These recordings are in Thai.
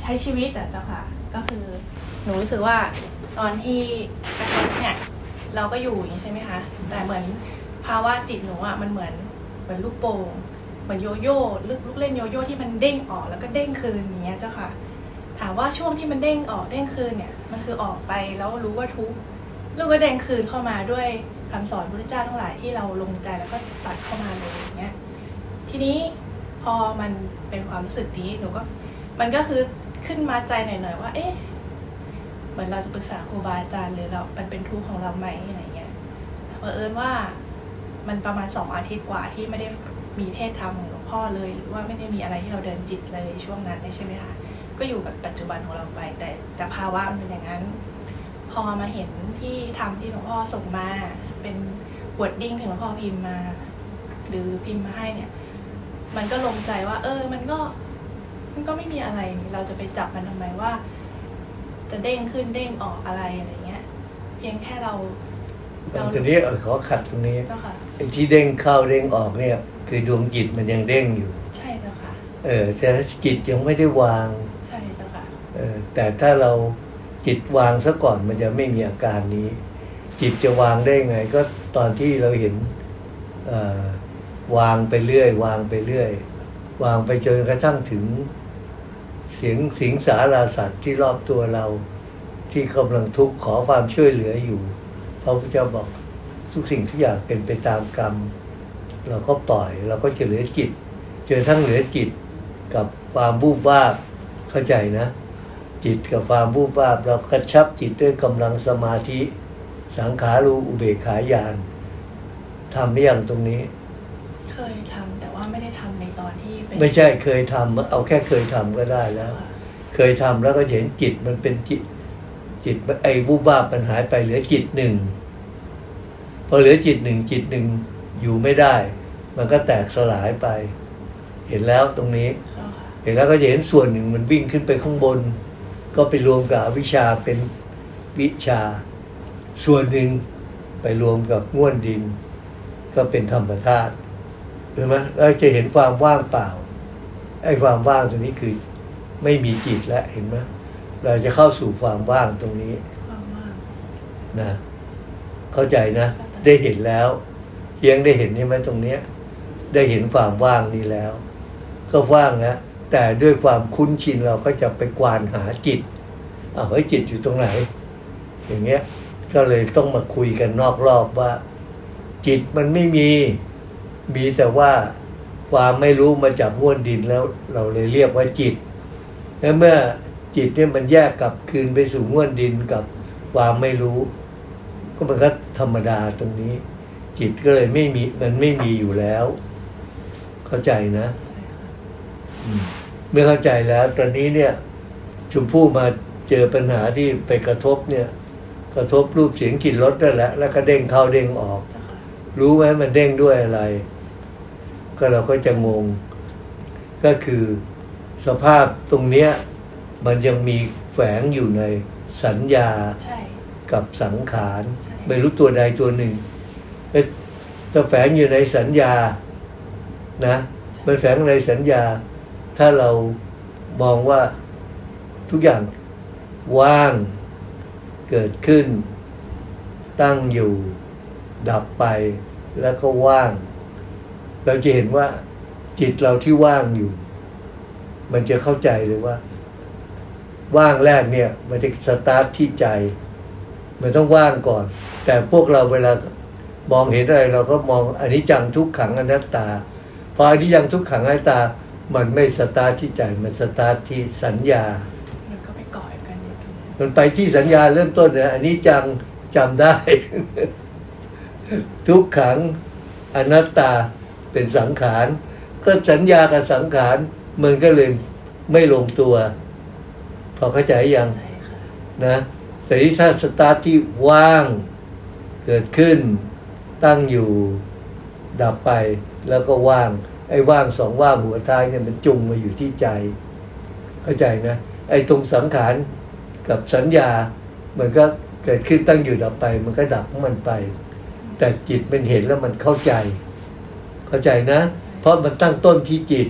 ใช้ชีวิตอะเจ้าค่ะ ก็คือหนูรู้สึกว่าตอนที่กระทบเนี่ยเราก็อยู่อย่างนี้ใช่ไหมคะ แต่เหมือนภาวะจิตหนูอะมันเหมือนเหมือนลูกโป่งเหมือนโยโย่ลูกลูกเล่นโยโย่ที่มันเด้งออกแล้วก็เด้งคืนอย่างเงี้ยเจ้าค่ะ ถามว่าช่วงที่มันเด้งออกเด้งคืนเนี่ยมันคือออกไปแล้วรู้ว่าทุกลูกก็เด้งคืนเข้ามาด้วยคำสอนพระเจ้าทั้งหลายที่เราลงใจแล้วก็ตัดเข้ามาเลยอย่างเงี้ยทีนี้พอมันเป็นความรู้สึกนี้หนูก็ มันก็คือขึ้นมาใจหน่อยๆว่า เอ๊ะเหมือนเราจะปรึกษาครูบาอาจารย์หรือเรา มันเป็นทุกข์ของเราไหมอะไรเงี้ยเผอิญว่ามันประมาณสองอาทิตย์กว่าที่ไม่ได้มีเทศธรรมของหลวงพ่อเลย หรือว่าไม่ได้มีอะไรที่เราเดินจิตเลยช่วงนั้นใช่ไหมคะก็อยู่กับปัจจุบันของเราไป แต่แต่ภาวะมันเป็นอย่างนั้น พอมาเห็นที่ทำที่หลวงพ่อส่งมา เป็นวดดิ้งที่หลวงพ่อพิมพ์มา หรือพิมพ์มาให้เนี่ย มันก็ลงใจว่า เออ มันก็ มันก็ไม่มีอะไรนี่เราจะไปจับมันทำไมว่า จะเด้งขึ้นเด้งออกอะไรอะไรเงี้ย เพียงแค่เราเราตรงนี้เออขอขัดตรงนี้เจ้าค่ะไอ้ที่เด้งเข้าเด้งออกเนี่ย คือดวงจิตมันยังเด้งอยู่ ใช่เจ้าค่ะ เออแต่จิตยังไม่ได้วาง ใช่เจ้าค่ะเออแต่ถ้าเราจิตวางซะก่อนมันจะไม่มีอาการนี้ จิตจะวางได้ไง ก็ตอนที่เราเห็นเอ่อวางไปเรื่อย วางไปเรื่อย วางไปจนกระทั่งถึง เสียงสิงสาราสัตว์ที่รอบตัวเรา ที่กำลังทุกข์ขอความช่วยเหลืออยู่พระพุทธเจ้าบอกทุกสิ่งทุกอย่างเป็นไปตามกรรม เราก็ปล่อยเราก็จะเหลือจิต เจอทั้งเหลือจิตกับความบูบวาบเข้าใจนะ จิตกับความบูบวาบเรากระชับจิตด้วยกำลังสมาธิ สังขารูอุเบกขาญาณทำได้ยังตรงนี้ เคยทำ ไม่ใช่เคยทำเอาแค่เคยทำก็ได้แล้ว เคยทำแล้วก็เห็นจิตมันเป็นจิต จิตไอ้วูบวาบมันหายไปเหลือจิตหนึ่งพอเหลือจิตหนึ่งจิตหนึ่งอยู่ไม่ได้ มันก็แตกสลายไป เห็นแล้วตรงนี้ เห็นแล้วก็จะเห็นส่วนหนึ่งมันวิ่งขึ้นไปข้างบน ก็ไปรวมกับอวิชชาเป็นวิชา ส่วนหนึ่งไปรวมกับง่วนดิน ก็เป็นธรรมธาตุเห็นไหมแล้วจะเห็นความว่างเปล่า ไอ้ความว่างตรงนี้คือไม่มีจิตแล้วเห็นไหมเราจะเข้าสู่ความว่างตรงนี้ว่างนะ เข้าใจนะเข้าใจได้เห็นแล้วเพียงได้เห็นใช่ไหมตรงเนี้ย ได้เห็นความว่างนี้แล้ว ก็ว่างนะแต่ด้วยความคุ้นชินเราก็จะไปกวานหาจิตเอาไว้ยจิตอยู่ตรงไหน อย่างเงี้ย ก็เลยต้องมาคุยกันนอกรอบว่า จิตมันไม่มี มีแต่ว่า ความไม่รู้มาจากม้วนดินแล้ว เราเลยเรียกว่าจิต แล้วเมื่อจิตเนี่ยมันแยกกลับคืนไปสู่ม้วนดินกับความไม่รู้ ก็มันก็ธรรมดาตรงนี้ จิตก็เลยไม่มีมันไม่มีอยู่แล้ว เข้าใจนะๆใช่ค่ะอืมเมื่อเข้าใจแล้ว ตอนนี้เนี่ยชมพู่มาเจอปัญหาที่ไปกระทบเนี่ย กระทบรูปเสียงกลิ่นรสนั่นแหละแล้วก็เด้งเข้าเด้งออกเจ้าค่ะรู้ไหมมันเด้งด้วยอะไร ก็เราก็จะงง ก็คือสภาพตรงเนี้ยมันยังมีแฝงอยู่ในสัญญาใช่ กับสังขารใช่ ไม่รู้ตัวใดตัวหนึ่งเอ๊ะถ้าแฝงอยู่ในสัญญานะมันแฝงในสัญญา ถ้าเรามองว่าทุกอย่างว่างเกิดขึ้น ตั้งอยู่ ดับไปแล้วก็ว่าง เราจะเห็นว่าจิตเราที่ว่างอยู่ มันจะเข้าใจเลยว่า ว่างแรกเนี่ย มันจะสตาร์ทที่ใจ มันต้องว่างก่อน แต่พวกเราเวลามองเห็นอะไรเราก็มองอันนี้จังทุกขังอนัตตาพออันนี้ยังทุกขังอนัตตา มันไม่สตาร์ทที่ใจมันสตาร์ทที่สัญญา มันก็ไปก่อกันอยู่ตรงนั้นมันไปที่สัญญาเริ่มต้นเนี่ยอันนี้จังจำได้ ทุกขังอนัตตา เป็นสังขาร ก็สัญญากับสังขารมันก็เลยไม่ลงตัว พอเข้าใจยังใช่ค่ะนะแต่ที่ถ้าสตาร์ทที่ว่าง เกิดขึ้น ตั้งอยู่ ดับไปแล้วก็ว่าง ไอ้ว่างสองว่างหัวท้ายเนี่ยมันจุงมาอยู่ที่ใจ เข้าใจนะไอ้ตรงสังขารกับสัญญา มันก็เกิดขึ้นตั้งอยู่ดับไป มันก็ดับของมันไป แต่จิตมันเห็นแล้วมันเข้าใจ เข้าใจนะ เพราะมันตั้งต้นที่จิต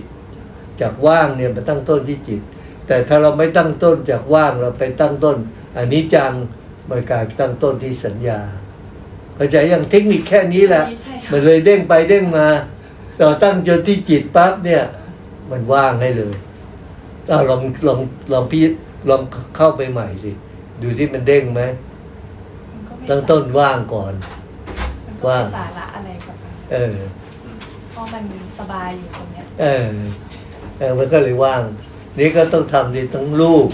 จากว่างเนี่ยมันตั้งต้นที่จิต แต่ถ้าเราไม่ตั้งต้นจากว่างเราไปตั้งต้นอันนี้จังมันกลายเป็นตั้งต้นที่สัญญาเข้าใจอย่างเทคนิคแค่นี้แหละใช่ค่ะมันเลยเด้งไปเด้งมาเราตั้งจนที่จิตปั๊บเนี่ย มันว่างให้เลยเอาลองลองลองพี่ลองเข้าไปใหม่สิดูที่มันเด้งไหมมันก็ไม่ตั้งต้นว่างก่อนมันก็ว่าไม่สาระอะไรกับมันเออ เพราะมันสบายอยู่ตรงเนี้ย เออเออมันก็เลยว่าง นี่ก็ต้องทำดีทั้งรูป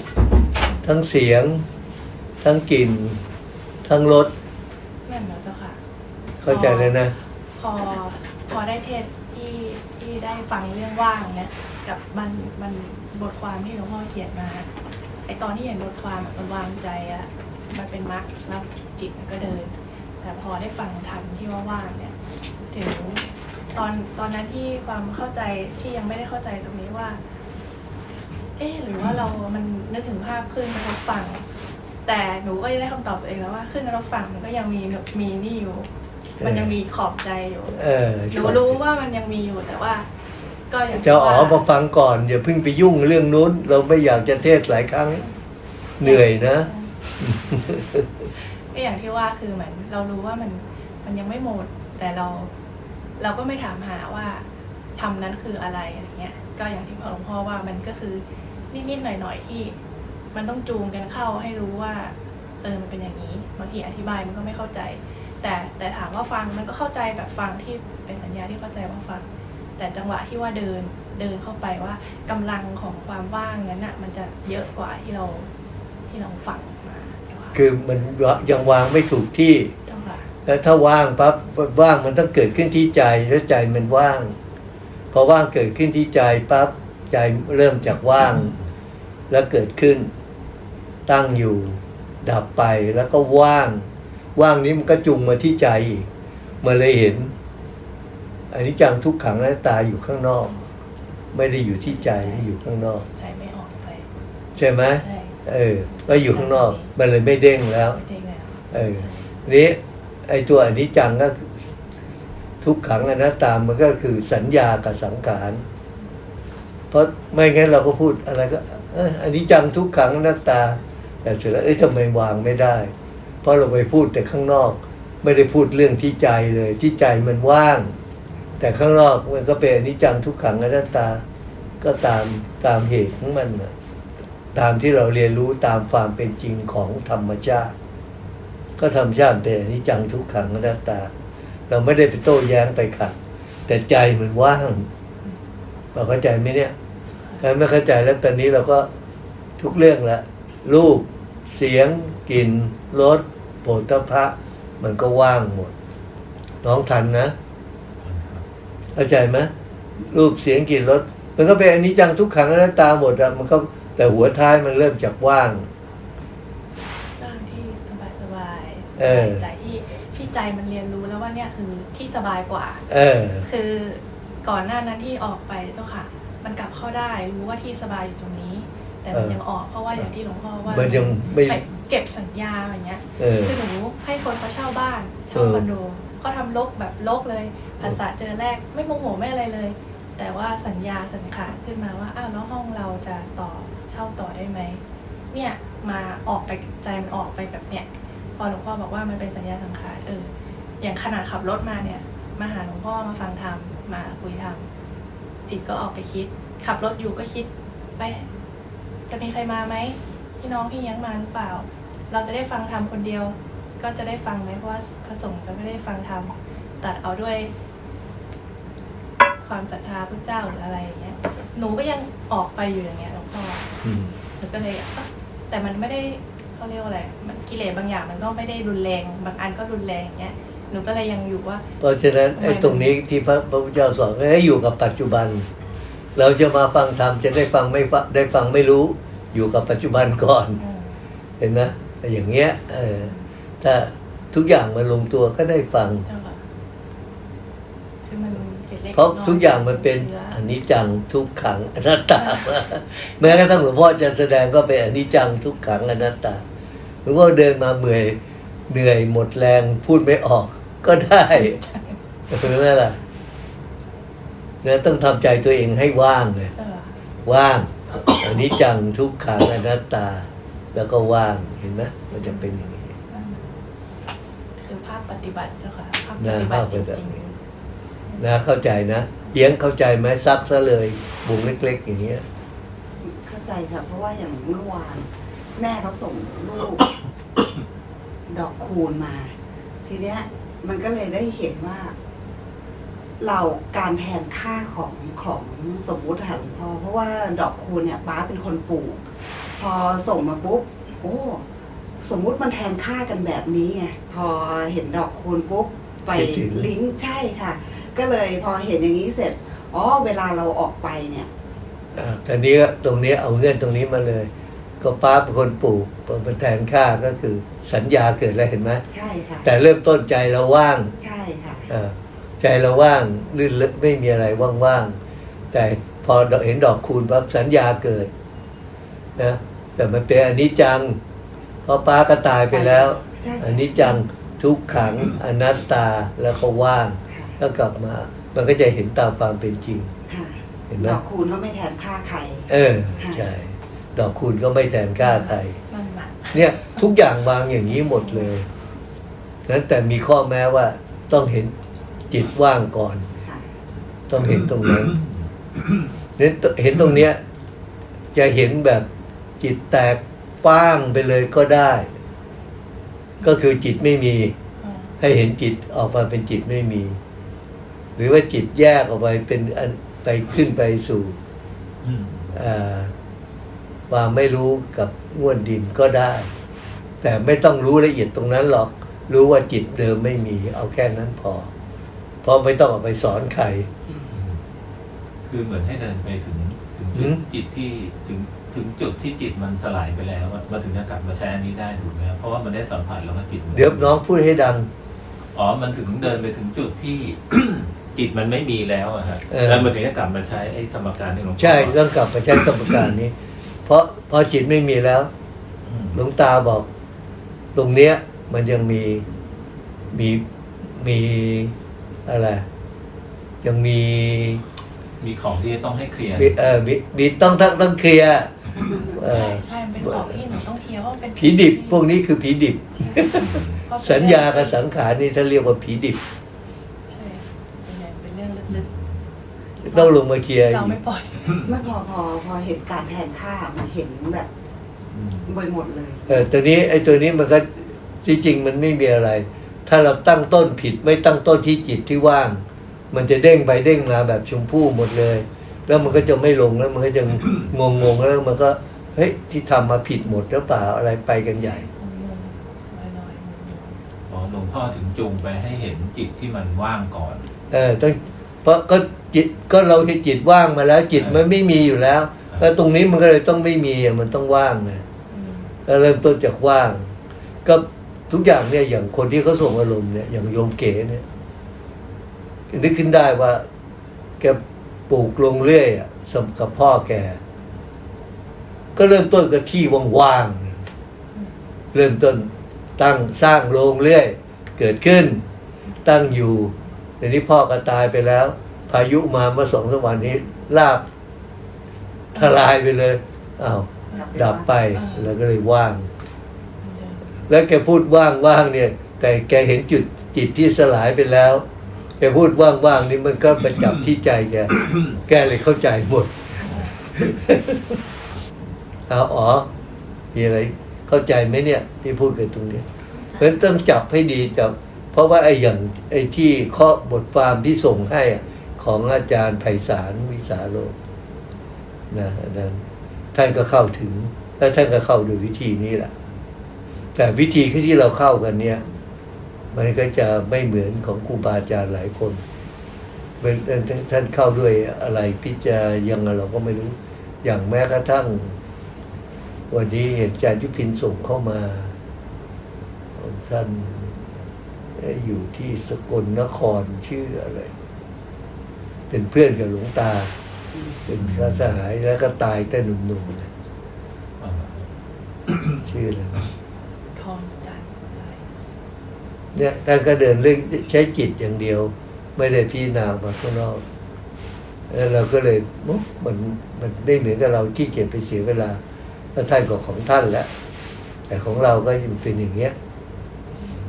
ทั้งเสียง ทั้งกลิ่น ทั้งรสนั่นเหรอเจ้าค่ะ เข้าใจเลยนะ พอพอได้เทศที่ที่ได้ฟังเรื่องว่างเนี่ยกับมันมันบทความที่หลวงพ่อเขียนมาไอตอนที่เห็นบทความอะมันวางใจอะมันเป็นมรรคแล้วจิตมันก็เดิน แต่พอได้ฟังธรรมที่ว่าว่างเนี่ยถึง ตอนตอนนั้นที่ความเข้าใจที่ยังไม่ได้เข้าใจตรงนี้ว่า เอ๊ะหรือว่าเรามันนึกถึงภาพขึ้นแล้วฟัง แต่หนูก็ได้คำตอบตัวเองแล้วว่าขึ้นแล้วฟังมันก็ยังมีมีนี่อยู่ มันยังมีขอบใจอยู่เออหนูรู้ว่ามันยังมีอยู่แต่ว่าก็อย่างที่จะอ๋อว่ามาฟังก่อนอย่าเพิ่งไปยุ่งเรื่องนู้น เราไม่อยากจะเทศหลายครั้งเหนื่อยนะก็อย่างที่ว่าคือเหมือนเรารู้ว่ามันมันยังไม่หมดแต่เรา เราก็ไม่ถามหาว่าทำนั้นคืออะไรอย่างเงี้ยก็อย่างที่พ่อหลวงพ่อว่ามันก็คือนิดๆหน่อยๆที่ มันต้องจูงกันเข้าให้รู้ว่าเออมันเป็นอย่างนี้บางทีอธิบายมันก็ไม่เข้าใจ แต่แต่ถามว่าฟังมันก็เข้าใจแบบฟังที่เป็นสัญญาที่เข้าใจว่าฟัง แต่จังหวะที่ว่าเดินเดินเข้าไปว่ากำลังของความว่างนั้นน่ะมันจะเยอะกว่าที่เราที่เราฟังมาคือมันยังวางไม่ถูกที่ แล้วถ้าว่างปั๊บว่างมันต้องเกิดขึ้นที่ใจแล้วใจมันว่าง พอว่างเกิดขึ้นที่ใจปั๊บใจเริ่มจากว่าง แล้วเกิดขึ้น ตั้งอยู่ ดับไปแล้วก็ว่าง ว่างนี้มันก็จุงมาที่ใจอีกมาเลยเห็นอันนี้จังทุกขังและตาอยู่ข้างนอก ไม่ได้อยู่ที่ใจไม่อยู่ข้างนอกใจไม่ออกไป ใช่ไหมใช่เออ ก็อยู่ข้างนอก มันเลยไม่เด้งแล้วไม่ได้แล้วเออใช่นี้ ไอตัวอนิจจังก็ทุกขังอนัตตามันก็คือสัญญากับสังขาร เพราะไม่งั้นเราก็พูดอะไรก็อันนี้จังทุกขังอนัตตา แต่เสร็จแล้วเอ้ยทำไมวางไม่ได้ เพราะเราไปพูดแต่ข้างนอก ไม่ได้พูดเรื่องที่ใจเลย ที่ใจมันว่าง แต่ข้างนอกมันก็เป็นอนิจจังทุกขังอนัตตา ก็ตามตามเหตุของมัน ตามที่เราเรียนรู้ตามความเป็นจริงของธรรมชาติ ก็ทำชาติเป็นอนิจจังทุกขังอนัตตา เราไม่ได้ไปโต้แย้งไปขัดแต่ใจมันว่างเราเข้าใจไหมเนี่ยแล้วไม่เข้าใจแล้วตอนนี้เราก็ทุกเรื่องละรูปเสียงกลิ่นรสโผฏฐัพพะมันก็ว่างหมด น้องทันนะ เข้าใจไหมรูปเสียงกลิ่นรสมันก็เป็นอนิจจังทุกขังอนัตตาหมดอะมันก็แต่หัวท้ายมันเริ่มจากว่าง เออ ใจที่ที่ใจมันเรียนรู้แล้วว่าเนี่ยคือที่สบายกว่า เออ คือก่อนหน้านั้นที่ออกไปเจ้าค่ะ มันกลับเข้าได้รู้ว่าที่สบายอยู่ตรงนี้ แต่มันเออ ยังออกเพราะว่าอย่างที่หลวงพ่อว่ามันยังไม่ไปเก็บสัญญาอย่างเงี้ย เออ คือหนูให้คนเขาเช่าบ้านเช่าเออคอนโดเขาทำลกแบบลกเลยภาษาเจอแรกไม่โมโหไม่อะไรเลย แต่ว่าสัญญาสัญขารขึ้นมาว่าอ้าวแล้วห้องเราจะต่อเช่าต่อได้ไหมเนี่ยมาออกไปใจมันออกไปแบบเนี้ยพ อหลวงพ่อบอกว่ามันเป็นสัญญาสังขารเอออย่างขนาดขับรถมาเนี่ย มาหาหลวงพ่อมาฟังธรรมมาคุยธรรมจิตก็ออกไปคิด ขับรถอยู่ก็คิดไปจะมีใครมาไหมพี่น้องพี่ยังมาหรือเปล่า เราจะได้ฟังธรรมคนเดียว ก็จะได้ฟังไหมเพราะว่าพระสงฆ์จะไม่ได้ฟังธรรมตัดเอาด้วย ความศรัทธาพระเจ้าหรืออะไรอย่างเงี้ยหนูก็ยังออกไปอยู่อย่างเงี้ยหลวงพ่ออืมหนูก็เลยเอ้าแต่มันไม่ได้ เขาเรียกว่าอะไรมันกิเลสบางอย่างมันก็ไม่ได้รุนแรง บางอันก็รุนแรงอย่างเงี้ยหนูก็เลยยังอยู่ว่า เพราะฉะนั้นไอ้ทำไมตรงนี้ที่พระพระพุทธเจ้าสอนให้อยู่กับปัจจุบัน เราจะมาฟังธรรมจะได้ฟังไม่ฟังได้ฟังไม่รู้ อยู่กับปัจจุบันก่อนอืมเห็นไหมอย่างเงี้ยเออถ้าทุกอย่างมันลงตัวก็ได้ฟังเจ้าค่ะคือมันกิเลสเพราะน้ทุกอย่างมันเป็นชื้ออนิจจังทุกขังอนัตตา แม้กระทั่งหลวงพ่อจะแสดงก็เป็นอนิจจังทุกขังอนัตตา หลวงพ่อเดินมาเหนื่อยเหนื่อยหมดแรงพูดไม่ออกก็ได้เห็นไหมล่ะเนี่ยต้องทำใจตัวเองให้ว่างเลยเจ้าค่ะว่างอันนี้จังทุกขังอนัตตา แล้วก็ว่างเห็นไหมมันจะเป็นอย่างนี้คือภาคปฏิบัติเจ้าค่ะภาคปนะฏิบัติภาคจปฏิบัติริงนะเข้าใจนะเลี้ยงเข้าใจไหมซักซะเลยบุงเล็ก ๆ อย่างเงี้ย เข้าใจค่ะเพราะว่าอย่างเมื่อวาน แม่เขาส่งรูป ดอกคูณมา ทีเนี้ย มันก็เลยได้เห็นว่า เราการแทนค่าของของสมมุติค่ะหลวงพ่อเพราะว่าดอกคูณเนี่ยป้าเป็นคนปลูก พอส่งมาปุ๊บ โอ้สมมุติมันแทนค่ากันแบบนี้ไงพอเห็นดอกคูณปุ๊บไปลิงก์ใช่ค่ะ ก็เลยพอเห็นอย่างนี้เสร็จอ๋อเวลาเราออกไปเนี่ยอ่าทีนี้ตรงนี้เอาเงื่อนตรงนี้มาเลย ก็ป้าเป็นคนปลูกเป็นแทนค่าก็คือสัญญาเกิดแล้วเห็นไหมใช่ค่ะ แต่เริ่มต้นใจเราว่าง ใช่ค่ะเออใจเราว่างลื่นลึกไม่มีอะไรว่างๆ แต่พอเห็นดอกคูณปั๊บสัญญาเกิดนะแต่มันเป็นอนิจจัง เพราะป้าก็ตายไปแล้วใช่ค่ะอนิจจังทุกขังอนัตตาแล้วก็ว่างค่ะก็กลับมา มันก็จะเห็นตามความเป็นจริงค่ะเห็นไหมดอกคูณก็ไม่แทนค่าใคร เออใช่ ดอกคูณก็ไม่แทนค่าใครๆนั่นน่ะเนี่ยทุกอย่างวางอย่างนี้หมดเลยนั้นแต่มีข้อแม้ว่าต้องเห็นจิตว่างก่อน ใช่ต้องเห็นตรงนั้นเนี่ยเห็นตรงเนี้ย จะเห็นแบบจิตแตกฟ้างไปเลยก็ได้ ก็คือจิตไม่มี อืมให้เห็นจิตออกมาเป็นจิตไม่มี หรือว่าจิตแยกออกไปเป็นอันไปขึ้นไปสู่อืมอ่า ความไม่รู้กับง่วนดินก็ได้ แต่ไม่ต้องรู้ละเอียดตรงนั้นหรอก รู้ว่าจิตเดิมไม่มีเอาแค่นั้นพอ เพราะไม่ต้องเอาไปสอนใคร คือเหมือนให้เดินไปถึงถึงหืจุมดจิตที่ถึงถึงจุดที่จิตมันสลายไปแล้วอะมาถึงจะกลับมาใช้อันนี้ได้ถูกไหมครับเพราะว่ามันได้สัมผัสแล้วว่าจิตมัเดี๋ยวน้องพูดให้ดัง อ๋อ มันถึงเดินไปถึงจุดที่ จิตมันไม่มีแล้วอะฮะเออ แล้วมันถึงจะกลับมาใช้ไอ้สมการที่หลวงพ่อ ใช่บอกต้องกลับมาใช้สมการนี้ เพราะพอจิตไม่มีแล้วอืมหลวงตาบอก ตรงเนี้ย มันยังมีมีมีอะไรยังมีมีของที่ต้องให้เคลียร์มีเออมีมีต้องต้องต้องเคลียร์เออใช่มันเป็นของที่หนูต้องเคลียร์เพราะมันเป็นผีดิบ พวกนี้คือผีดิบเพระเป็นสัญญากับสังขารนี่ถ้าเรียกว่าผีดิบ ใช่เป็นไงเป็นเรื่องลึก ต้องลงมาเคลียร์ๆเราอีไม่กปล่อย ไม่พอพอพอเห็นการแทนค่ามันเห็นแบบไปหมดเลย เออตัวนี้ไอ้ตัวนี้มันก็ที่จริงมันไม่มีอะไร ถ้าเราตั้งต้นผิดไม่ตั้งต้นที่จิตที่ว่าง มันจะเด้งไปเด้งมาแบบชมพู่หมดเลย แล้วมันก็จะไม่ลงแล้วมันก็จะงงงๆแล้วมันก็เฮ้ยที่ทำมาผิดหมดหรือเปล่าอะไรไปกันใหญ่น้อยๆอ๋อหลวงพ่อถึงจูงไปให้เห็นจิตที่มันว่างก่อน เออต้อง เพราะก็จิตก็เราที่จิตว่างมาแล้ว จิตมันไม่มีอยู่แล้ว แล้วตรงนี้มันก็เลยต้องไม่มีมันต้องว่างไงอืมแล้วเริ่มต้นจากว่าง ก็ทุกอย่างเนี่ยอย่างคนที่เขาส่งอารมณ์เนี่ยอย่างโยมเก๋เนี่ยนึกขึ้นได้ว่าแกปลูกลงเรื่อยอะสมกับพ่อแก ก็เริ่มต้นกับที่ว่างๆเริ่มต้นตั้งสร้างโรงเรื่อย เกิดขึ้น ตั้งอยู่ เดี๋ยวนี้พ่อก็ตายไปแล้ว พายุมาเมื่อสองสามวันนี้ลาบทลายไปเลยอ้าวดับไปแล้วก็เลยว่าง แล้วแกพูดว่างว่างเนี่ย แต่แกเห็นจุดจิตที่สลายไปแล้วแกพูดว่างว่างนี่มันก็ประจับที่ใจแกแกเลยเข้าใจหมดเอาอ๋อ มีอะไร เข้าใจไหมเนี่ย ที่พูดกันตรงเนี้ยเพราะฉะนั้นต้องจับให้ดีจับ เพราะว่าไอ้อย่างไอ้ที่ข้อบทความที่ส่งให้อะของอาจารย์ไพศาลวิสาโลกนะอันนั้นท่านก็เข้าถึง แล้วท่านก็เข้าโดยวิธีนี้แหละแต่วิธีที่เราเข้ากันเนี่ย มันก็จะไม่เหมือนของครูบาอาจารย์หลายคนเป็นท่านเข้าด้วยอะไรพิจารยังไงเราก็ไม่รู้ อย่างแม้กระทั่ง วันนี้เห็นอาจารย์ที่พินส่งเข้ามาท่าน อ่ออยู่ที่สกลนครชื่ออะไร เป็นเพื่อนกับหลวงตา เป็นข้าสหายแล้วก็ตายแต่หนุ่มๆเลยอ่าชื่ออะไรนะทองจันทร์อะไรเนี่ยท่านก็เดินเรื่องใช้จิตอย่างเดียว ไม่ได้พิจารณาออกมาข้างนอกแล้วเราก็เลยมุกมันมันไม่เหมือนกับเราขี้เกียจไปเสียเวลาแล้วท่านก็ของท่านแล้วแต่ของเราก็ยังเป็นอย่างเงี้ย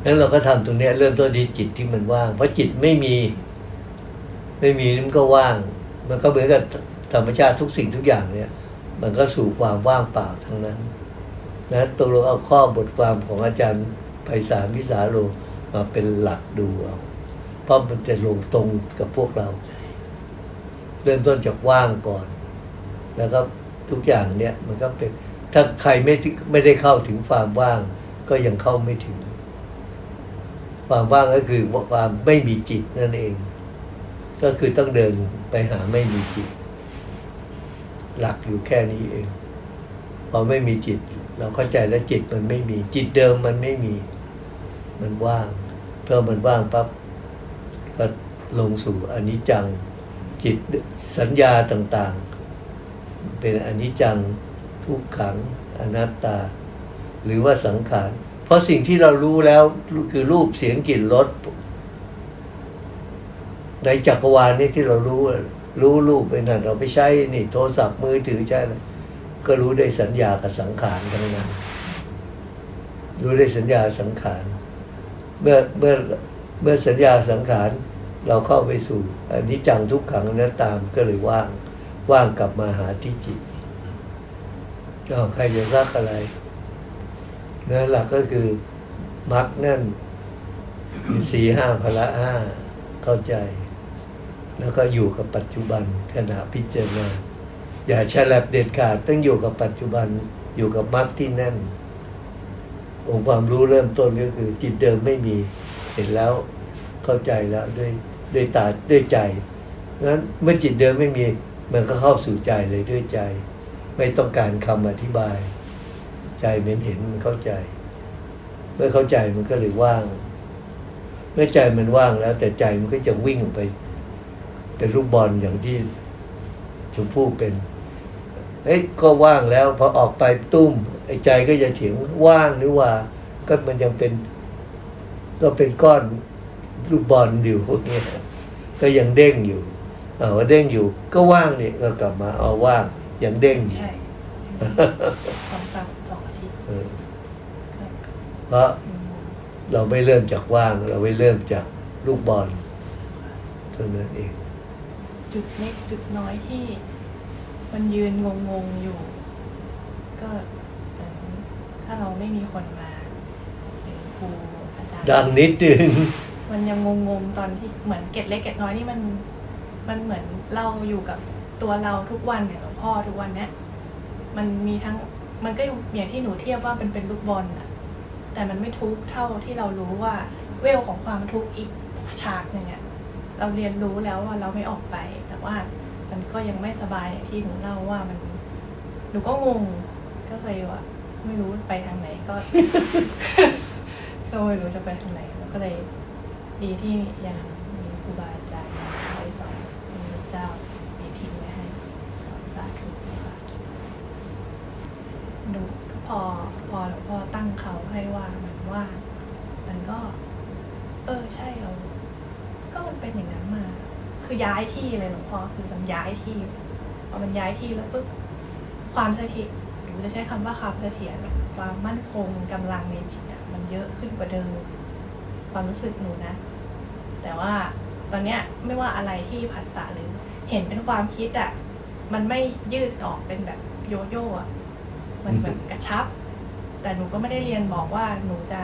แล้วเราก็ทำตรงนี้เริ่มต้นที่จิตที่มันว่าง เพราะจิตไม่มี ไม่มีมันก็ว่าง มันก็เหมือนกับธรรมชาติทุกสิ่งทุกอย่างเนี่ย มันก็สู่ความว่างเปล่าทั้งนั้นนะตกลงเอาข้อบทความของอาจารย์ไพศาลวิสาโลมาเป็นหลักดูเอาเพราะมันจะลงตรงกับพวกเรา เริ่มต้นจากว่างก่อน แล้วก็ทุกอย่างเนี่ยมันก็เป็นถ้าใครไม่ไม่ได้เข้าถึงความว่าง ก็ยังเข้าไม่ถึง ความว่างก็คือความไม่มีจิตนั่นเอง ก็คือต้องเดินไปหาไม่มีจิต หลักอยู่แค่นี้เอง พอไม่มีจิต เราเข้าใจแล้วจิตมันไม่มี จิตเดิมมันไม่มี มันว่างเพราะมันว่างปั๊บก็ลงสู่อนิจจัง จิตสัญญาต่างๆ เป็นอนิจจังทุกขังอนัตตา หรือว่าสังขาร เพราะสิ่งที่เรารู้แล้วคือรูปเสียงกลิ่นรสในจักรวาลนี้ที่เรารู้ รู้รูปไปนั่นเราไปใช้นี่โทรศัพท์มือถือใช้อะไรก็รู้ได้สัญญากับสังขารทั้งนั้น รู้ได้สัญญาสังขาร เมื่อเมื่อเมื่อสัญญาสังขารเราเข้าไปสู่อันนี้จังทุกขังนั้นตามก็เลยว่าง ว่างกลับมาหาที่จิตก็ใครจะซักอะไร นั่นหลักก็คือมรรคนั่นมีสี่ห้าพละห้าเข้าใจ แล้วก็อยู่กับปัจจุบันขณะพิจารณาอย่าฉลับเด็ดขาดต้องอยู่กับปัจจุบันอยู่กับมรรคที่แน่น องค์ความรู้เริ่มต้นก็คือ จิตเดิมไม่มีเห็นแล้วเข้าใจแล้วด้วยด้วยตาด้วยใจงั้นเมื่อจิตเดิมไม่มี มันก็เข้าสู่ใจเลยด้วยใจ ไม่ต้องการคำอธิบาย ใจมันเห็นมันเข้าใจ เมื่อเข้าใจมันก็เลยว่าง เมื่อใจมันว่างแล้ว แต่ใจมันก็จะวิ่งออกไป เป็นลูกบอลอย่างที่ชมพู่เป็นเอ้ยก็ว่างแล้วพอออกไปตุ้มไอ้ใจก็จะเถียงว่างหรือว่า ก็มันยังเป็น ก็เป็นก้อนลูกบอลอยู่เนี่ยก็ยังเด้งอยู่เอาว่าเด้งอยู่ ก็ว่างเนี่ยก็กลับมาเอาว่างยังเด้งอยู่ ใช่สองครั้งสองอาทิตย์ เออเพราะอืมเราไม่เริ่มจากว่าง เราไม่เริ่มจากลูกบอลเท่านั้นเอง จุดเล็กจุดน้อยที่มันยืนงงๆอยู่ ก็เหมือนถ้าเราไม่มีคนมาเป็นครูอาจารย์ดังนิดนึงมันยังงงๆตอนที่เหมือนเกร็ดเล็กเกร็ดน้อยนี่มัน มันเหมือนเราอยู่กับตัวเราทุกวันเนี่ยหลวงพ่อทุกวันเนี้ยมันมีทั้ง มันก็อย่างที่หนูเทียบว่าเป็นเป็นลูกบอลอะแต่มันไม่ทุกข์เท่าที่เรารู้ว่าเวลของความทุกข์อีกฉากหนึ่งอะเราเรียนรู้แล้วว่าเราไม่ออกไป แต่ว่ามันก็ยังไม่สบายอย่างที่หนูเล่าว่ามัน หนูก็งงก็เลยว่าไม่รู้ไปทางไหนก็ ก็ไม่รู้จะไปทางไหนก็เลยดีที่ยังมีครูบาอาจารย์คอยสอนมีพระเจ้ามีพิมพ์ไว้ให้สอนสาธุค่ะดูก็พอพอหลวงพ่อตั้งเขาให้ว่ามันว่า มันก็ เออใช่เราก็มันเป็นอย่างนั้นมา คือ ย้ายที่เลยหลวงพ่อคือมันย้ายที่พอมันย้ายที่แล้วปุ๊บความเสถียรหรือจะใช้คำว่าความเสถียรความมั่นคงกำลังในจิตอะมันเยอะขึ้นกว่าเดิม ความรู้สึกหนูนะ แต่ว่าตอนเนี้ยไม่ว่าอะไรที่ภาษาหรือเห็นเป็นความคิดอะมันไม่ยืดออกเป็นแบบโยโย่อะมันแบบกระชับ แต่หนูก็ไม่ได้เรียนบอกว่าหนูจะ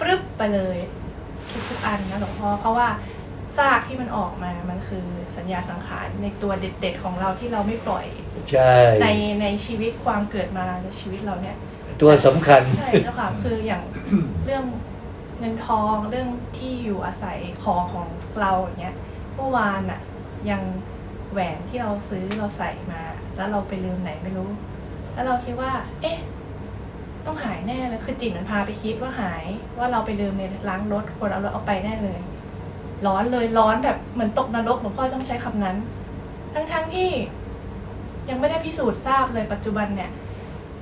ปรึ๊บไปเลยทุกๆอันนะหลวงพ่อเพราะว่า ซากที่มันออกมา มันคือสัญญาสังขารในตัวเด็ด ๆ ของเราที่เราไม่ปล่อยใช่ในในชีวิตความเกิดมาในชีวิตเราเนี่ย ตัวสำคัญ ใช่เจ้าค่ะคืออย่างเรื่องเงินทองเรื่องที่อยู่อาศัยของของเราอย่างเงี้ยเมื่อวานอะยังแหวนที่เราซื้อเราใส่มา แล้วเราไปลืมไหนไม่รู้ แล้วเราคิดว่า เอ๊ะ ต้องหายแน่เลยคือจิตมันพาไปคิดว่าหาย ว่าเราไปลืมในล้างรถคนเอารถเอาไปแน่เลย ร้อนเลยร้อนแบบเหมือนตกนรกหลวงพ่อต้องใช้คำนั้น ทั้งๆที่ยังไม่ได้พิสูจน์ทราบเลยปัจจุบันเนี่ย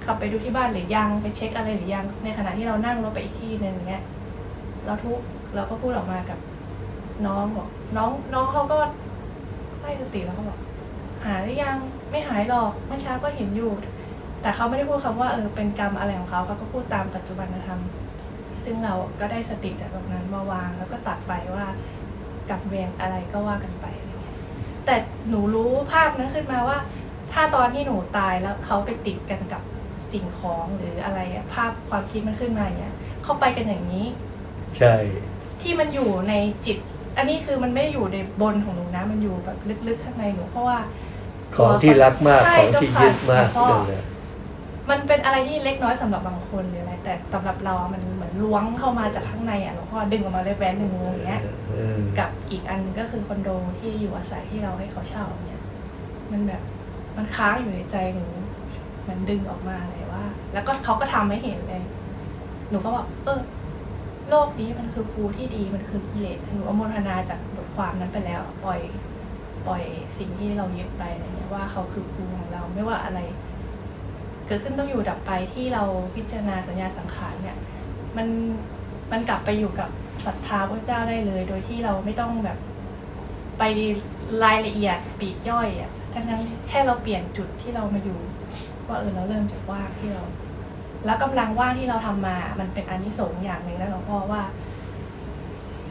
ขับไปดูที่บ้านหรือยังไปเช็คอะไรหรือยังในขณะที่เรานั่งรถไปอีกที่หนึ่งอย่างเงี้ยเราทุกเราก็พูดออกมากับน้องบอกน้องน้องเขาก็ไม่สติแล้วเขาบอกหายหรือยังไม่หายหรอกเมื่อเช้าก็เห็นอยู่ แต่เขาไม่ได้พูดคำว่าเออเป็นกรรมอะไรของเขาเขาก็พูดตามปัจจุบันธรรมซึ่งเราก็ได้สติจากตรงนั้นมาวางแล้วก็ตัดไปว่า กรรมเวรอะไรก็ว่ากันไปอะไรเงี้ยแต่หนูรู้ภาพนั้นขึ้นมาว่า ถ้าตอนที่หนูตายแล้วเขาไปติดกันกับสิ่งของหรืออะไรอะภาพความคิดมันขึ้นมาอย่างเงี้ยเขาไปกันอย่างนี้ ใช่ ที่มันอยู่ในจิต อันนี้คือมันไม่ได้อยู่ในบนของหนูนะ มันอยู่แบบลึกๆข้างในหนูเพราะว่าของที่รักมากใช่ของที่ยึดมากเจ้าค่ะนั่นแหละ มันเป็นอะไรที่เล็กน้อยสำหรับบางคนหรืออะไร แต่สำหรับเราอะมันเหมือน ล้วงเข้ามาจากข้างในอะหลวงพ่อดึงออกมาเลยแหวนหนึ่งวงอย่างเงี้ยเออกับอีกอันนึงก็คือคอนโดที่อยู่อาศัยที่เราให้เขาเช่าเนี่ย มันแบบมันค้างอยู่ในใจหนู มันดึงออกมาเลยว่า แล้วก็เขาก็ทำให้เห็นเลย หนูก็บอกเออโลกนี้มันคือครูที่ดีมันคือกิเลสหนูอโมทนาจากบทความนั้นไปแล้ว ปล่อย ปล่อยสิ่งที่เรายึดไปอะไรเงี้ยว่าเขาคือครูของเราไม่ว่าอะไร เกิดขึ้นต้องอยู่ดับไปที่เราพิจารณาสัญญาสังขารเนี่ย มันมันกลับไปอยู่กับศรัทธาพระเจ้าได้เลย โดยที่เราไม่ต้องแบบไปรายละเอียดปลีกย่อยอะทั้งนั้นแค่เราเปลี่ยนจุดที่เรามาอยู่ ว่าเออเราเริ่มจากว่างที่เรา แล้วกำลังว่างที่เราทำมา มันเป็นอานิสงส์อย่างหนึ่งนะหลวงพ่อว่า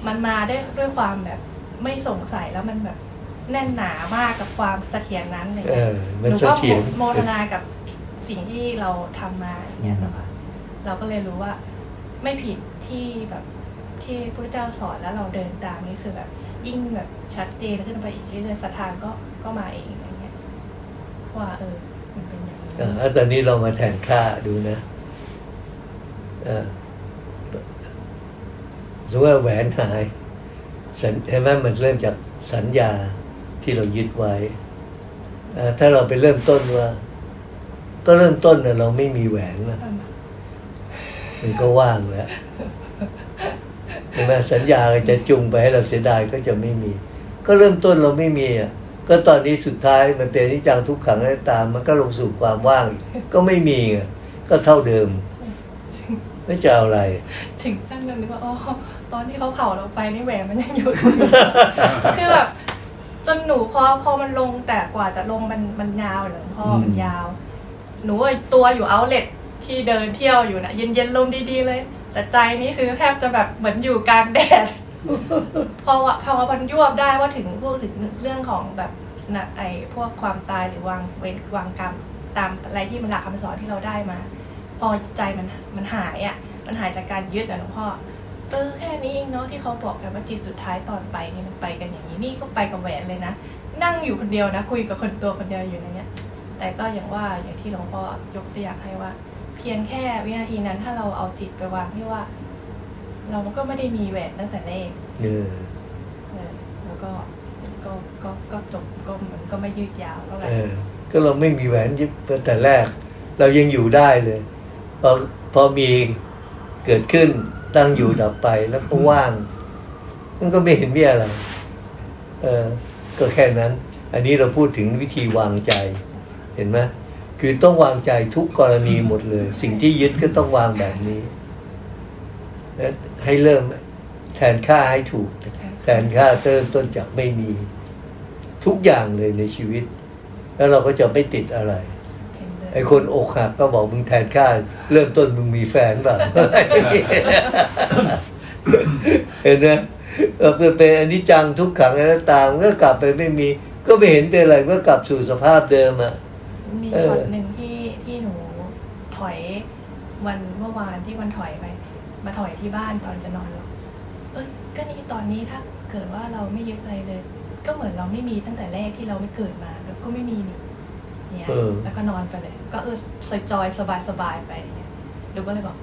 มันมาได้ด้วยความแบบไม่สงสัยแล้วมันแบบแน่นหนามากกับความเสถียรนั้นอะไรเอเงี้ยอหมันนูเสก็ถียรโมทนากับสิ่งที่เราทำมาอย่างเงี้ยเจ้าค่ะเราก็เลยรู้ว่า ไม่ผิดที่แบบที่พระเจ้าสอนแล้วเราเดินตามนี่คือแบบ ยิ่งแบบชัดเจนขึ้นไปอีกเรื่อยๆศรัทธาก็ก็มาเองอะไรเงี้ยว่าเออมันเป็นอย่างนี้อะตอนนี้เรามาแทนค่าดูนะเออสมมติว่าแหวนหายสัญเห็นไหมมันเริ่มจากสัญญาที่เรายึดไว้เอ่อถ้าเราไปเริ่มต้นว่า ก็เริ่มต้นเนี่ยเราไม่มีแหวนนะ มันก็ว่างแล้วเห็นไหมสัญญาจะจูงไปให้เราเสียดายก็จะไม่มี ก็เริ่มต้นเราไม่มีอะก็ตอนนี้สุดท้ายมันเป็นอนิจจังทุกขังอนัตตามันก็ลงสู่ความว่างอีกก็ไม่มีไงก็เท่าเดิม ไม่จะเอาอะไร ถึงขั้นนึกว่าอ๋อตอนที่เขาเผาเราไปนี่แหวนมันยังอยู่ตรงนี้คือแบบจนหนูพอพอมันลงแต่กว่าจะลงมันมันยาวเหรอพ่ออืมมันยาว หนูอะตัวอยู่เอาเล็ต ที่เดินเที่ยวอยู่นะเย็นเย็นๆลมดีๆเลย แต่ใจนี่คือแทบจะแบบเหมือนอยู่กลางแดดพอว่าพอมันยวบได้ว่าถึงพวกถึงเรื่องของแบบนะไอพวกความตายหรือวางเวรวางกรรมตามอะไรที่มันหลักคำสอนที่เราได้มา พอใจมันมันหายอะ มันหายจากการยึดอะหลวงพ่อเออแค่นี้เองเนาะที่เขาบอกกันว่าจิตสุดท้ายตอนไปนี่มันไปกันอย่างนี้นี่ก็ไปกับแหวนเลยนะนั่งอยู่คนเดียวนะ คุยกับคนตัวคนเดียวอยู่ในเนี้ยแต่ก็อย่างว่าอย่างที่หลวงพ่อยกตัวอย่างให้ว่า พียงแค่วินาทีนั้นถ้าเราเอาจิตไปวางที่ว่า เราก็ไม่ได้มีแหวนตั้งแต่แรกเออเออแล้วก็ก็ก็ก็จบก็มันก็ไม่ยืดยาวเท่าไหร่เออก็เราไม่มีแหวนยึดตั้งแต่แรก เรายังอยู่ได้เลยพอพอมีเกิดขึ้นตั้งอยู่ดับไปแล้วก็ว่าง มันก็ไม่เห็นมีอะไรเออก็แค่นั้น อันนี้เราพูดถึงวิธีวางใจ เห็นไหม คือต้องวางใจทุกกรณีหมดเลย สิ่งที่ยึดก็ต้องวางแบบนี้และให้เริ่มแทนค่าให้ถูก แทนค่าเริ่มต้นจากไม่มี ทุกอย่างเลยในชีวิต แล้วเราก็จะไม่ติดอะไรไอ้คนอกหักก็บอกมึงแทนค่า เริ่มต้นมึงมีแฟนเปล่าเห็นไหมเออเป็นอนิจจังทุกขังอนัตตามก็กลับไปไม่มี ก็ไม่เห็นเป็นอะไรก็กลับสู่สภาพเดิมอะ มีเออ ช็อตหนึ่งที่ที่หนูถอยวันเมื่อวานที่วันถอยไป มาถอยที่บ้านตอนจะนอนหรอกเอ้ยก็นี่ตอนนี้ถ้าเกิดว่าเราไม่ยึดอะไรเลย ก็เหมือนเราไม่มีตั้งแต่แรกที่เราไม่เกิดมาแล้วก็ไม่มีนี่เนี่ยเออ แล้วก็นอนไปเลย ก็เออสจอยสบายสบายๆไปเนี่ยดูก็เลยบอก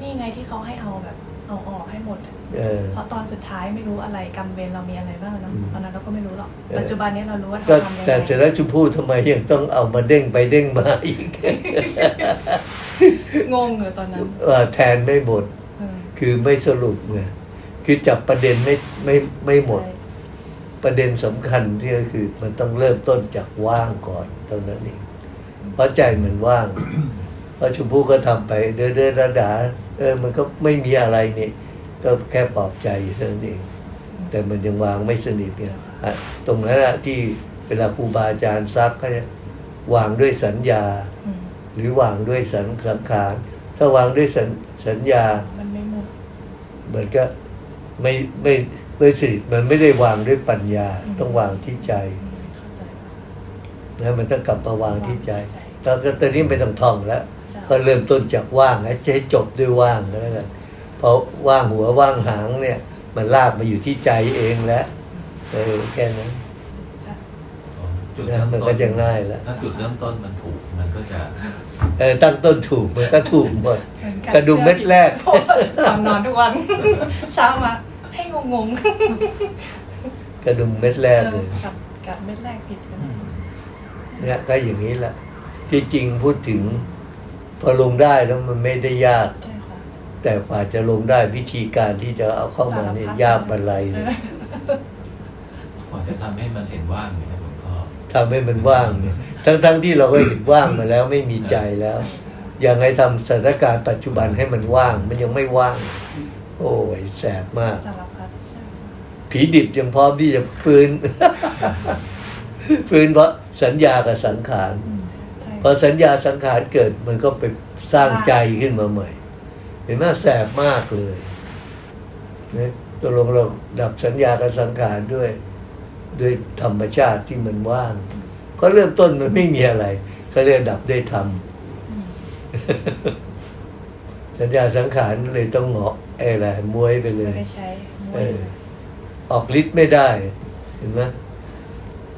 นี่ไงที่เขาให้เอาแบบ เอาออกให้หมดอะเออ เพราะตอนสุดท้ายไม่รู้อะไรกรรมเวรเรามีอะไรบ้างอะเนาะอืม ตอนนั้นเราก็ไม่รู้หรอกเออปัจจุบันนี้เรารู้ว่าก็ทำยังไงแต่เสร็จแล้วชมพู่ทำไมยังต้องเอามาเด้งไปเด้งมาอีกงงเลยตอนนั้นว่าแทนไม่หมด เออคือไม่สรุปไงคือจับประเด็นไม่ไม่ไม่หมด ใช่ประเด็นสำคัญที่ก็คือมันต้องเริ่มต้นจากว่างก่อนเท่านั้นเองเพราะใจมันว่าง เพราะชมพู่ก็ทำไปเดินเดินระดา เออมันก็ไม่มีอะไรนี่ก็แค่ปลอบใจเท่านั้นเอง แต่มันยังวางไม่สนิทไงอะตรงนั้นอะที่เวลาครูบาอาจารย์ซักก็จะวางด้วยสัญญาอืมหรือวางด้วยสังสังขารถ้าวางด้วยสัญสัญญา มันไม่หมดเหมือนก็ไม่ไม่ไม่สนิทมันไม่ได้วางด้วยปัญญา ต้องวางที่ใจอืมเข้าใจค่ะนะมันต้องกลับมาวางที่ใจวางที่ใจตอนตอนนี้ไม่ต้องท่องแล้วใช่ ก็เริ่มต้นจากว่างนะจะให้จบด้วยว่างก็แล้วกันพอว่างหัวว่างหางเนี่ย มันลากมาอยู่ที่ใจเองแล้วเออแค่นั้นจุดนะเริ่มมันต้ก็นจะง่ายแล้วถ้าจุดเริ่มต้นมันถูกมันก็จะเออตั้งต้นถูกมันก็ถูกหมดเหมือนกระดุมเม็ดแรกตอนนอนทุกวันเช้ามาให้งงกระดุมเม็ดแรๆกเลยกับกับเม็ดแรกผิดกันเนี่ยก็อย่างนี้แหละที่จริงพูดถึง พอลงได้แล้วมันไม่ได้ยาก ใช่ค่ะ แต่กว่าจะลงได้วิธีการที่จะเอาเข้ามาเนี่ยสารพัด ยากบรรลัยเลยกว่าจะทำให้มันเห็นว่างเนี่ยหลวงพ่อทำให้มันว่างเนี่ยทั้งทั้งๆที่เราก็เห็นว่างมาแล้วไม่มีใจแล้วยังไงทำสถานการณ์ปัจจุบันให้มันว่าง มันยังไม่ว่าง โอ้ยแสบมาก สารพัดใช่ค่ะผีดิบยังพร้อมที่จะฟื้น ฟื้นเพราะสัญญากับสังขาร อืมใช่ พอสัญญาสังขารเกิดมันก็ไปสร้างใจขึ้นมาใหม่ เห็นไหมแสบมากเลยเนี่ยตกลงเราดับสัญญากับสังขารด้วย ด้วยธรรมชาติที่มันว่าง ก็เริ่มต้นมันไม่มีอะไร ก็เรียกดับด้วยธรรมอืมสัญญาสังขารเลยต้องเหงาะไอ้อะไรมวยไปเลไม่ยได้ใช้มวเอยอออกฤทธิ์ไม่ได้ เห็นไหม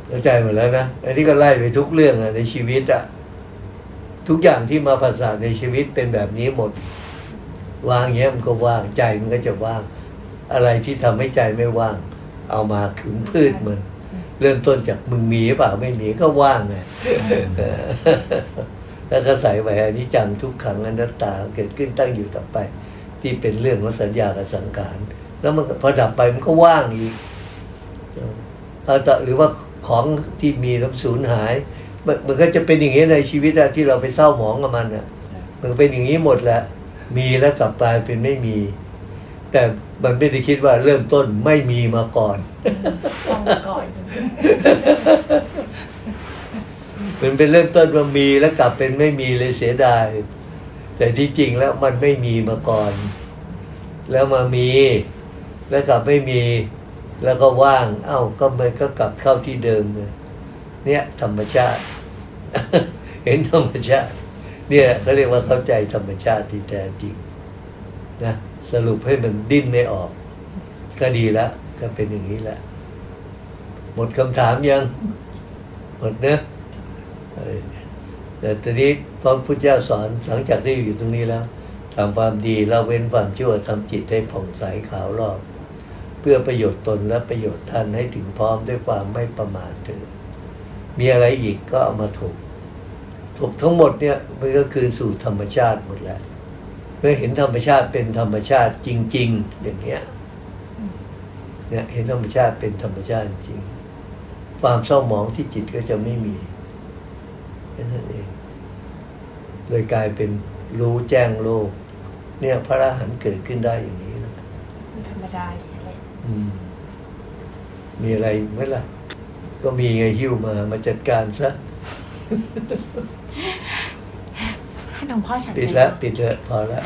เข้าใจหมดแล้วนะ อันนี้ก็ไล่ไปทุกเรื่องอะในชีวิตอะ ทุกอย่างที่มาภาษาทในชีวิตเป็นแบบนี้หมด วางเงี้ยมันก็ว่างใจมันก็จะว่าง อะไรที่ทำให้ใจไม่ว่าง เอามาขึงพืชมัน เริ่มต้นจากมึงมีหรือเปล่าไม่มีก็ว่างไงแล้วก็ใส่ไว้อนิจจังทุกขังอนัตตาเกิดขึ้นตั้งอยู่ต่อไป ที่เป็นเรื่องของสัญญากับสังขารแล้วมันก็พอดับไปมันก็ว่างอีกเอาต่อหรือว่าของที่มีแล้วสูญหาย มันมันก็จะเป็นอย่างนี้ในชีวิตอะที่เราไปเศร้าหมองกับมันอะใช่มันก็เป็นอย่างนี้หมดแหละ มีแล้วกลับกลายเป็นไม่มี แต่มันไม่ได้คิดว่าเริ่มต้นไม่มีมาก่อน ต้องก่อนมันเป็นเริ่มต้นว่ามีแล้วกลับเป็นไม่มีเลยเสียดาย แต่ที่จริงแล้วมันไม่มีมาก่อน แล้วมามี แล้วกลับไม่มี แล้วก็ว่าง เอ้าก็มันก็กลับเข้าที่เดิมเลย เนี่ยธรรมชาติ เห็นธรรมชาติ เนี่ยเขาเรียกว่าเข้าใจธรรมชาติที่แท้จริงนะสรุปให้มันดิ้นไม่ออก ก็ดีล้วก็เป็นอย่างนี้แหละหมดคำถามยัง หมดเนอะแต่ตอนนี้พระพุทธเจ้าสอนหลังจากที่อยู่ตรงนี้แล้วทำความดีละเว้นความชั่วทำจิตให้ผ่องใสขาวรอบ เพื่อประโยชน์ตนและประโยชน์ท่านให้ถึงพร้อมด้วยความไม่ประมาทเถิด มีอะไรอีกก็เอามาถกถกทั้งหมดเนี่ยมันก็คืนสู่ธรรมชาติหมดแล้วเมื่อเห็นธรรมชาติเป็นธรรมชาติจริง ๆ อย่างเนี้ยเนี่ยเห็นธรรมชาติเป็นธรรมชาติจริง ความเศร้าหมองที่จิตก็จะไม่มีแค่นั้นเองเลยกลายเป็นรู้แจ้งโลก เนี่ยพระอรหันต์เกิดขึ้นได้อย่างนี้นะคือธรรมดาอย่างนี้แหละอืมมีอะไรไหมล่ะ ก็มีไงหิ้วมามาจัดการซะให้หลวงพ่อฉันปิดเลยแล้วปิดแล้วพอแล้ว